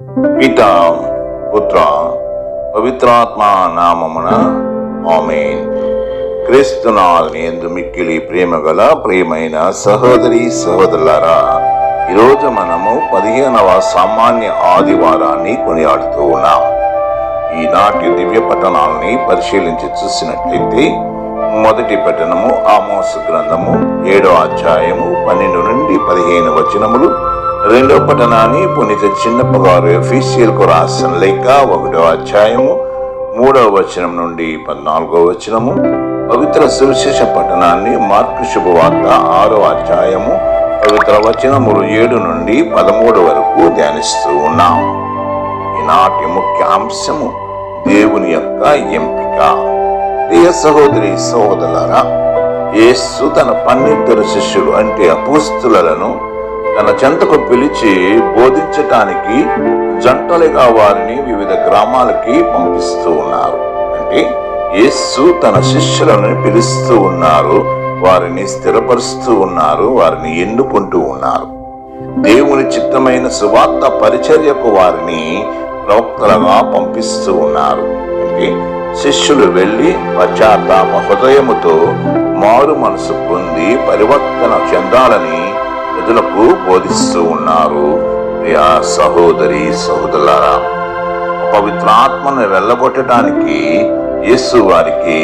పిత పుత్ర పవిత్రాత్మ నామమున. ఆమెన్. క్రీస్తునాల్ ఎందు మిక్కిలి ప్రేమ గల ప్రేమైన సహోదరి సహోదరులారా ఈరోజు మనము పదిహేనవ సామాన్య ఆదివారాన్ని కొనియాడుతూ ఉన్నాం. ఈనాటి దివ్య పట్టణాలని పరిశీలించి చూసినట్లయితే మొదటి పట్టణము ఆమోస్ గ్రంథము ఏడో అధ్యాయము పన్నెండు నుండి పదిహేను వచనములు రెండో పట్టణాన్ని పునీత చిన్నప్ప గారు ఎఫీసియల్కు రాసిన లేక ఒకటో అధ్యాయము మూడవ వచనం నుండి పద్నాలుగో వచనము పవిత్ర సువిశేష పట్టణాన్ని మార్కు శుభవార్త ఆరో అధ్యాయము పవిత్ర వచనములు ఏడు నుండి పదమూడు వరకు ధ్యానిస్తూ ఉన్నాం. ఈనాటి ముఖ్య అంశము దేవుని యొక్క ఎంపిక. ప్రియ సహోదరి సహోదరులారా యేసు తన పన్నెండుగురు శిష్యులు అంటే అపూస్తులను తన చెంతకు పిలిచి బోధించటానికి జంటలుగా వారిని వివిధ గ్రామాలకి పంపిస్తూ ఉన్నారు. అంటే యేసు తన శిష్యులను పిలుస్తూ ఉన్నారు వారిని స్థిరపరుస్తూ ఉన్నారు వారిని ఎన్నుకుంటూ ఉన్నారు. దేవుని చిత్తమైన సువార్త పరిచర్యకు వారిని ప్రవక్తలుగా పంపిస్తూ ఉన్నారు. అంటే శిష్యులు వెళ్ళి పశ్చాత్తాప హృదయముతో మారు మనసు పొంది పరివర్తన చెందాలని ప్రజలకు బోధిస్తూ ఉన్నారు. ప్రియా సహోదరి సహోదరులారా పవిత్రాత్మను వెళ్ళగొట్టడానికి యేసు వారికి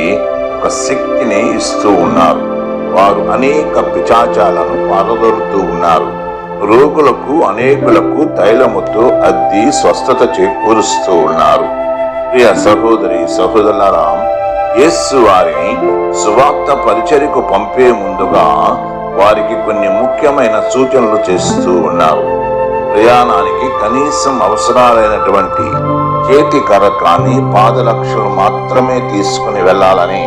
ఒక శక్తిని ఇస్తూ ఉన్నారు. వారు అనేక పిచాచాలను పారదొరుతూ ఉన్నారు. రోగులకు అనేకులకు తైలముతో అద్ది స్వస్థత చేకూరుస్తూ ఉన్నారు. ప్రియ సహోదరి సహోదరులారా యేసు వారిని సువార్త పరిచర్యకు పంపే ముందుగా వారికి కొన్ని ముఖ్యమైన సూచనలు చేస్తూ ఉన్నారు. ప్రయాణానికి కనీసం అవసరాలైనటువంటి చేతి కర్ర కానీ పాదరక్షలు మాత్రమే తీసుకుని వెళ్ళాలని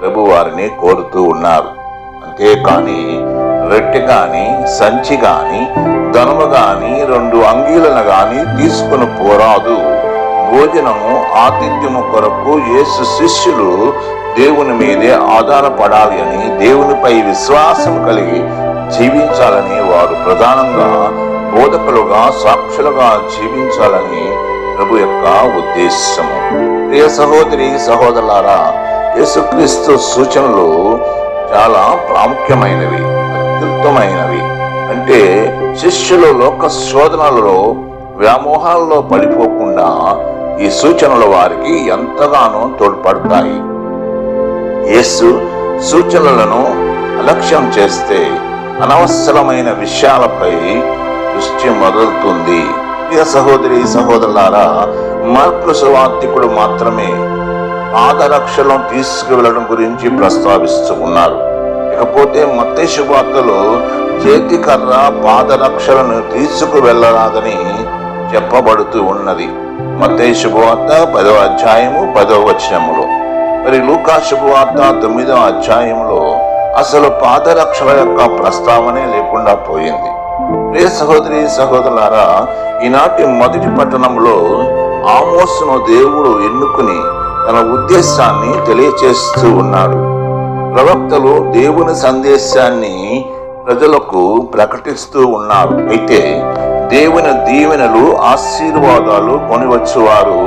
ప్రభు వారిని కోరుతూ ఉన్నారు. అంతేకాని రెట్టె గాని సంచి గాని ధనము గాని రెండు అంగీలను గాని తీసుకుని పోరాదు. భోజనము ఆతిథ్యము కొరకు యేసు శిష్యులు దేవుని మీదే ఆధారపడాలి అని దేవునిపై విశ్వాసం కలిగి జీవించాలని వారు ప్రధానంగా బోధకులుగా సాక్షులుగా జీవించాలని ప్రభు యొక్క ఉద్దేశము ప్రియ సహోదరి సహోదరులారా యేసుక్రీస్తు సూచనలు చాలా ప్రాముఖ్యమైనవి అత్యుత్తమైనవి. అంటే శిష్యులు లోక శోధనలలో వ్యామోహాల్లో పడిపోకుండా ఈ సూచనలు వారికి ఎంతగానో తోడ్పడతాయి. యేసు సూచనలను అలక్ష్యం చేస్తే అనవసరమైన విషయాలపై దృష్టి మొదలుతుంది. ప్రియ సహోదరి సహోదరులారా మార్పు సువార్థికుడు మాత్రమే పాదరక్షలను తీసుకువెళ్ళడం గురించి ప్రస్తావిస్తూ ఉన్నారు. ఇకపోతే మత్తే శుభార్తలో చేతి కర్ర పాదరక్షలను తీసుకువెళ్ళరాదని చెప్పబడుతూ ఉన్నది. మత్తే శుభవార్త పదవ అధ్యాయము పదవ వచనములో. మరి లూకా శుభవార్త తొమ్మిదవ అధ్యాయంలో అసలు పాదరక్షల యొక్క ప్రస్తావనే లేకుండా పోయింది. ప్రియ సహోదరి సహోదరులారా ఈనాటి మొదటి పట్టణంలో ఆమోసును దేవుడు ఎన్నుకుని తన ఉద్దేశాన్ని తెలియచేస్తూ ఉన్నాడు. ప్రవక్తలు దేవుని సందేశాన్ని ప్రజలకు ప్రకటిస్తూ ఉన్నారు. అయితే దేవుని దీవెనలు ఆశీర్వాదాలు కొనివచ్చువారు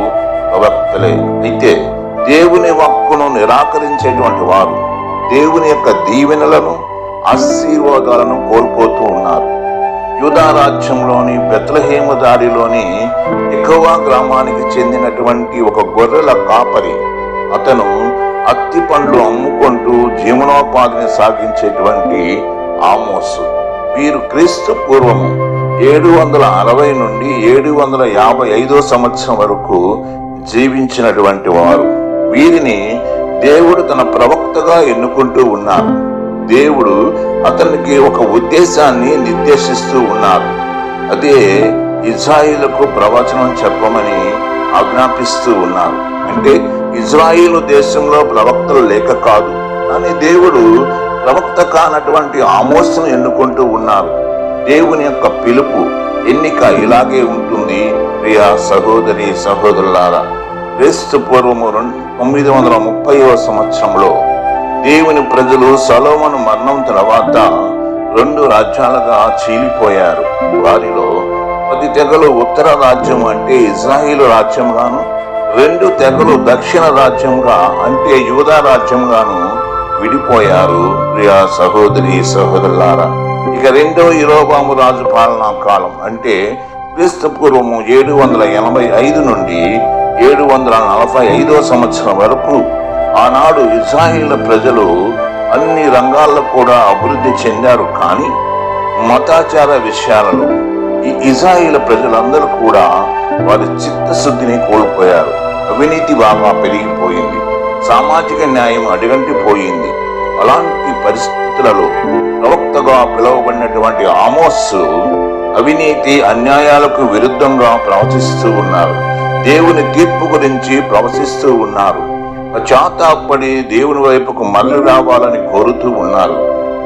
ప్రవక్తలే. అయితే దేవుని వాక్కును నిరాకరించేటువంటి వారు దేవుని యొక్క దీవెనలను ఆశీర్వాదాలను కోల్పోతూ ఉన్నారు. యూదా రాజ్యంలోని బెత్లహేమ దారిలోని ఎక్కువ గ్రామానికి చెందినటువంటి ఒక గొర్రెల కాపరి అతను అత్తి పండ్లు అమ్ముకుంటూ జీవనోపాధిని సాగించేటువంటి ఆమోసు. వీరు క్రీస్తు పూర్వము ఏడు వందల అరవై నుండి ఏడు వందల యాభై ఐదో సంవత్సరం వరకు జీవించినటువంటి వారు. వీరిని దేవుడు తన ప్రవక్తగా ఎన్నుకుంటూ ఉన్నారు దేవుడు అతనికి ఒక ఉద్దేశాన్ని నిర్దేశిస్తూ ఉన్నారు అదే ఇజ్రాయిలకు ప్రవచనం చెప్పమని ఆజ్ఞాపిస్తూ ఉన్నారు అంటే ఇజ్రాయిల్ దేశంలో ప్రవక్తలు లేక కాదు కానీ దేవుడు ప్రవక్త కానటువంటి ఆమోసును ఎన్నుకుంటూ ఉన్నారు దేవుని యొక్క పిలుపు ఎన్నిక ఇలాగే ఉంటుంది. ప్రియా సహోదరి సహోదరులారా క్రీస్తు పూర్వము రెండు- తొమ్మిది వందల ముప్పైవ సంవత్సరంలో దేవుని ప్రజలు సలోమను మరణం తర్వాత రెండు రాజ్యాలుగా చీలిపోయారు. వారిలో పది తెగలు ఉత్తర రాజ్యం అంటే ఇజ్రాయిల్ రాజ్యంగాను రెండు తెగలు దక్షిణ రాజ్యంగా అంటే యూదా రాజ్యంగాను విడిపోయారు. ప్రియా సహోదరి సహోదరులారా ఇక రెండో ఇరోబాము రాజు పాలనా కాలం అంటే క్రీస్తు పూర్వము ఏడు వందల ఎనభై ఐదు నుండి ఏడు వందల నలభై ఐదో సంవత్సరం వరకు ఆనాడు ఇజ్రాయిల్ ప్రజలు అన్ని రంగాల్లో కూడా అభివృద్ధి చెందారు. కానీ మతాచార విషయాలలో ఈ ఇజ్రాయిల్ ప్రజలందరూ కూడా వారి చిత్తశుద్ధిని కోల్పోయారు. అవినీతి బాగా పెరిగిపోయింది. సామాజిక న్యాయం అడుగంటిపోయింది. అలాంటి పరిస్థితులలో ప్రవక్తగా పిలువబడినటువంటి ఆమోస్ అవినీతి అన్యాయాలకు విరుద్ధంగా ప్రవచిస్తూ ఉన్నారు. దేవుని తీర్పు గురించి ప్రవశిస్తూ ఉన్నారు. పశ్చాత్తాపడి దేవుని వైపుకు మళ్ళీ రావాలని కోరుతూ ఉన్నారు.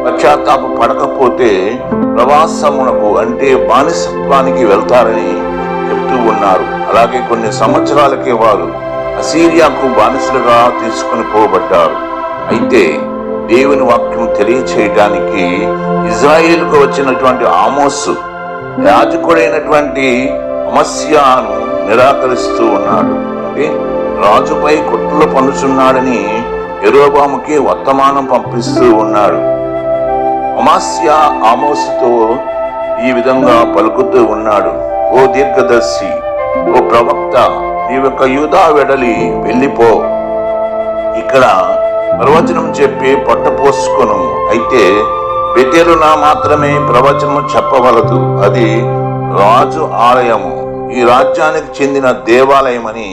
పశ్చాత్తాప పడకపోతే ప్రవాసమునకు అంటే బానిసత్వానికి వెళ్తారని చెప్తూ ఉన్నారు. అలాగే కొన్ని సంవత్సరాలకే వారు అసీరియాకు బానిసలుగా తీసుకుని పోబడ్డారు. అయితే దేవుని వాక్యం తెలియచేయటానికి ఇజ్రాయేల్కు వచ్చినటువంటి ఆమోసు యాజకుడైనటువంటి అమస్యాను నిరాకరిస్తూ ఉన్నాడు. అంటే రాజుపై కుట్రలు పనుచున్నాడని ఎరోబాముకి వర్తమానం పంపిస్తూ ఉన్నాడు. అమాస్య ఆమోసుతో ఈ విధంగా పలుకుతూ ఉన్నాడు. ఓ దీర్ఘదర్శి ఓ ప్రవక్త నీ యొక్క యూదా వెడలి వెళ్ళిపో. ఇక్కడ ప్రవచనం చెప్పి పట్టపోసుకొను అయితే బెతెలున మాత్రమే ప్రవచనం చెప్పవలదు. అది రాజు ఆలయము. ఈ రాజ్యానికి చెందిన దేవాలయమని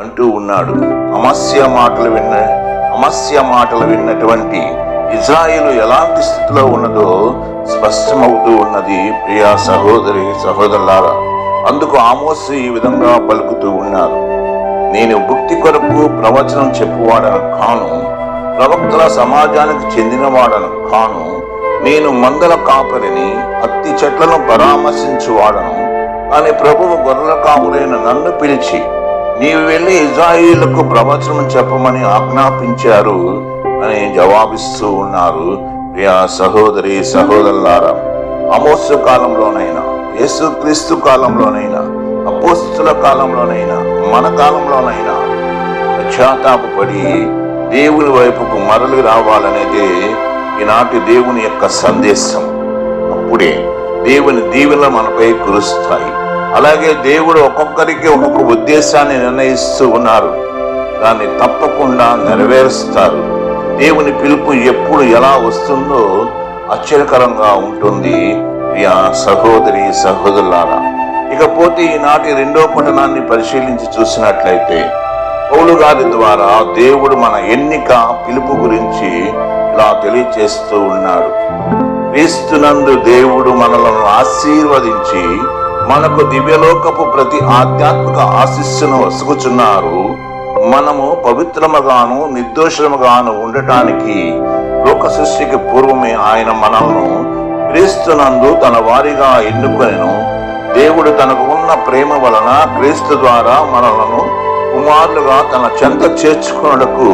అంటూ ఉన్నాడు. అమస్య మాటలు విన్న అమస్య మాటలు విన్నటువంటి ఇజ్రాయిలు ఎలాంటి స్థితిలో ఉన్నదో స్పష్టమవుతూ ఉన్నది ప్రియా సహోదరి సహోదరులారా. అందుకు ఆమోసు ఈ విధంగా పలుకుతూ ఉన్నారు. నేను భక్తి కొరకు ప్రవచనం చెప్పువాడను కాను ప్రవక్తల సమాజానికి చెందినవాడను కాను నేను మందల కాపరిని అత్తి చెట్లను పరామర్శించువాడను. అని ప్రభువు గొర్రెల కాపురైన నన్ను పిలిచి నీవు వెళ్ళి ఇజ్రాయిలకు ప్రవచనం చెప్పమని ఆజ్ఞాపించారు అని జవాబిస్తూ ఉన్నారు. ప్రియా సహోదరి సహోదరులారా అమోసు కాలంలోనైనా యేసుక్రీస్తు కాలంలోనైనా అపోస్తుల కాలంలోనైనా మన కాలంలోనైనా పశ్చాత్తాపడి దేవుని వైపుకు మరలి రావాలనేదే ఈనాటి దేవుని యొక్క సందేశం. అప్పుడే దేవుని దీవెనలు మనపై కురుస్తాయి. అలాగే దేవుడు ఒక్కొక్కరికి ఒక్కొక్క ఉద్దేశాన్ని నిర్ణయిస్తూ ఉన్నారు. దాన్ని తప్పకుండా నెరవేరుస్తారు. దేవుని పిలుపు ఎప్పుడు ఎలా వస్తుందో ఆశ్చర్యకరంగా ఉంటుంది. ప్రియా సహోదరి సహోదరులారా ఇకపోతే ఈనాటి రెండో పట్టణాన్ని పరిశీలించి చూసినట్లయితే పౌలు గారి ద్వారా దేవుడు మన ఎన్నిక పిలుపు గురించి ఇలా తెలియచేస్తూ ఉన్నాడు. క్రీస్తునందు దేవుడు మనలను ఆశీర్వదించి మనకు దివ్యలోకపు ప్రతి ఆధ్యాత్మిక ఆశిస్సును వసుకుచున్నారు. మనము పవిత్రముగాను నిర్దోషముగాను ఉండటానికి లోక సృష్టికి పూర్వమే ఆయన మనల్ని క్రీస్తునందు తన వారిగా ఎన్నుకొనెను. దేవుడు తనకు ఉన్న ప్రేమ వలన క్రీస్తు ద్వారా మనలను కుమారులుగా తన చెంత చేర్చుకున్నకు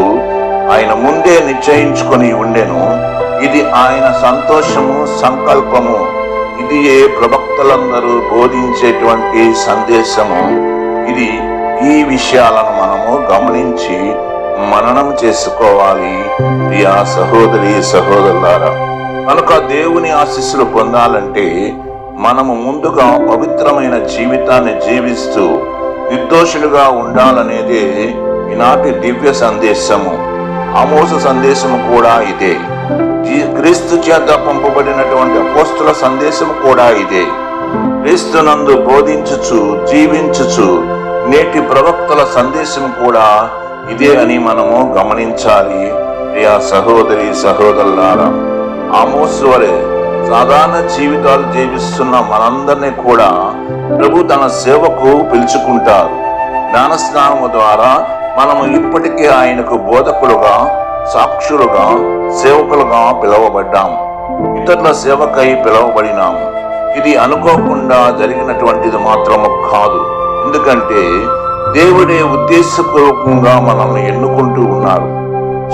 ఆయన ముందే నిశ్చయించుకొని ఉండెను. ఇది ఆయన సంతోషము సంకల్పము. ఇది ఏ ప్రభక్తులందరూ బోధించేటువంటి సందేశము. ఇది ఈ విషయాలను మనము గమనించి మననం చేసుకోవాలి. ప్రియా సహోదరి సహోదరులారా కనుక దేవుని ఆశీస్సులు పొందాలంటే మనము ముందుగా పవిత్రమైన జీవితాన్ని జీవిస్తూ నిర్దోషులుగా ఉండాలనేదే ఈనాటి దివ్య సందేశము. అమోస సందేశము కూడా ఇదే. క్రీస్తు చేత పంపబడినటువంటి అపోస్తుల సందేశం కూడా ఇదే. క్రీస్తునందు బోధించుచు జీవించుచు నేటి ప్రవక్తల సందేశం కూడా ఇదే అని మనము గమనించాలి. ప్రియా సహోదరి సహోదరులారా ఆమోసు వలె సాధారణ జీవితాలు జీవిస్తున్న మనందరినీ కూడా ప్రభు తన సేవకు పిలుచుకుంటారు. జ్ఞానస్నానము ద్వారా మనము ఇప్పటికే ఆయనకు బోధకులుగా సాక్షులుగా సేవకులుగా పిలువబడ్డాం. ఇతరుల సేవకై పిలువబడినాం. ఇది అనుకోకుండా జరిగినటువంటిది మాత్రము కాదు. ఎందుకంటే దేవుడే ఉద్దేశపూర్వకంగా మనల్ని ఎన్నుకుంటూ ఉన్నారు.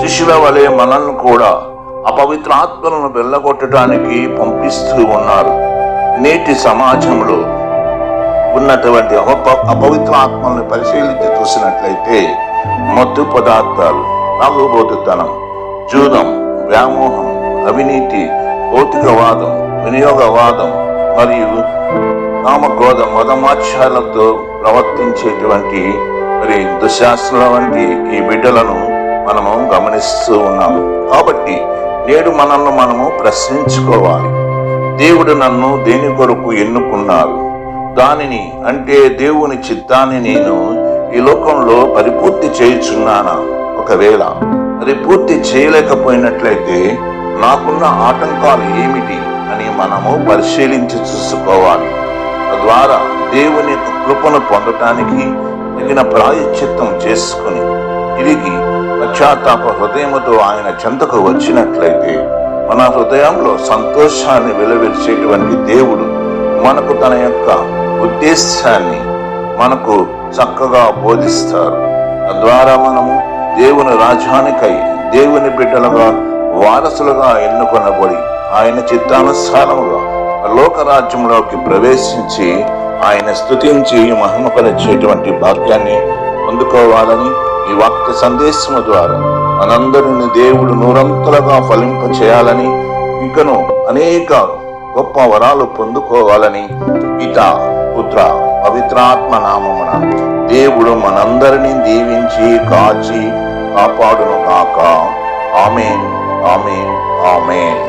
శిష్యుల వలె మనల్ని కూడా అపవిత్ర ఆత్మలను వెళ్ళగొట్టడానికి పంపిస్తూ ఉన్నారు. నేటి సమాజంలో ఉన్నటువంటి అప- అపవిత్ర ఆత్మల్ని పరిశీలించి చూసినట్లయితే మత్తు పదార్థాలు నాగుబోతుతనం జూదం వ్యామోహం అవినీతి భౌతికవాదం వినియోగవాదం మరియు కామక్రోధ మదమాచ్యాలతో ప్రవర్తించేటువంటి మరి దుశాసనల వంటి ఈ బిడ్డలను మనము గమనిస్తూ ఉన్నాము కాబట్టి నేడు మనల్ని మనము ప్రశ్నించుకోవాలి. దేవుడు నన్ను దేని కొరకు ఎన్నుకున్నారు? దానిని అంటే దేవుని చిత్తాన్ని నేను ఈ లోకంలో పరిపూర్తి చేయుచున్నానా? ఒకవేళ అది పూర్తి చేయలేకపోయినట్లయితే నాకున్న ఆటంకాలు ఏమిటి అని మనము పరిశీలించి చూసుకోవాలి. తద్వారా దేవుని యొక్క కృపను పొందటానికి తగిన ప్రాయశ్చిత్తం చేసుకుని తిరిగి పశ్చాత్తాప హృదయముతో ఆయన చెంతకు వచ్చినట్లయితే మన హృదయంలో సంతోషాన్ని వెలువరిచేటువంటి దేవుడు మనకు తన యొక్క ఉద్దేశాన్ని మనకు చక్కగా బోధిస్తారు. తద్వారా మనము దేవుని రాజ్యానికై దేవుని బిడ్డలుగా వారసులుగా ఎన్నుకొనబడి ఆయన చిత్తానుసారముగా లోక రాజ్యంలోకి ప్రవేశించి ఆయన స్థుతించి మహిమపరిచేటువంటి భాగ్యాన్ని పొందుకోవాలని ఈ వాక్య సందేశము ద్వారా మనందరిని దేవుడు నూరంతలుగా ఫలింప చేయాలని ఇంకను అనేక గొప్ప వరాలు పొందుకోవాలని పిత పుత్ర పవిత్రాత్మ నామమున దేవుడు మనందరినీ దీవించి కాచి కాపాడును గాక ఆమెన్ ఆమెన్ ఆమెన్.